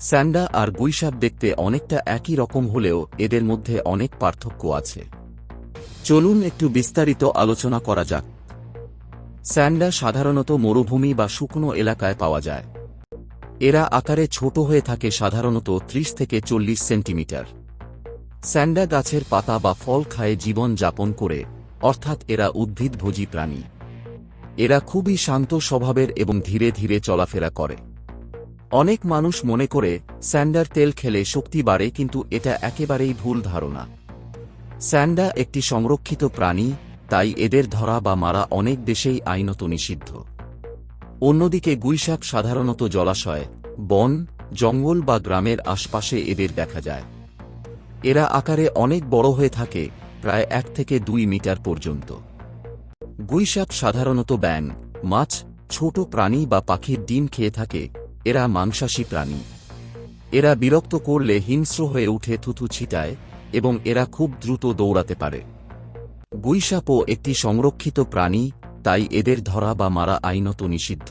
স্যান্ডা আর গুইসাপ দেখতে অনেকটা একই রকম হলেও এদের মধ্যে অনেক পার্থক্য আছে। চলুন একটু বিস্তারিত আলোচনা করা যাক। স্যান্ডা সাধারণত মরুভূমি বা শুকনো এলাকায় পাওয়া যায়। এরা আকারে ছোট হয়ে থাকে সাধারণত 30 থেকে চল্লিশ সেন্টিমিটার। স্যান্ডা গাছের পাতা বা ফল খায়ে জীবন যাপন করে, অর্থাৎ এরা উদ্ভিদভোজী প্রাণী। এরা খুবই শান্ত স্বভাবের এবং ধীরে ধীরে চলাফেরা করে। অনেক মানুষ মনে করে, স্যান্ডার তেল খেলে শক্তি বাড়ে কিন্তু এটা একেবারেই ভুল ধারণা। স্যান্ডা একটি সংরক্ষিত প্রাণী, তাই এদের ধরা বা মারা অনেক দেশেই আইনত নিষিদ্ধ। অন্যদিকে গুইসাপ সাধারণত জলাশয়, বন, জঙ্গল বা গ্রামের আশপাশে এদের দেখা যায়। এরা আকারে অনেক বড় হয়ে থাকে, প্রায় এক থেকে দুই মিটার পর্যন্ত। গুইসাপ সাধারণত ব্যাং মাছ, ছোট প্রাণী বা পাখির ডিম খেয়ে থাকে এরা মাংসাশী প্রাণী। এরা বিরক্ত করলে হিংস্র হয়ে উঠে থুথু ছিটায় এবং এরা খুব দ্রুত দৌড়াতে পারে। গুইসাপও একটি সংরক্ষিত প্রাণী, তাই এদের ধরা বা মারা আইনত নিষিদ্ধ।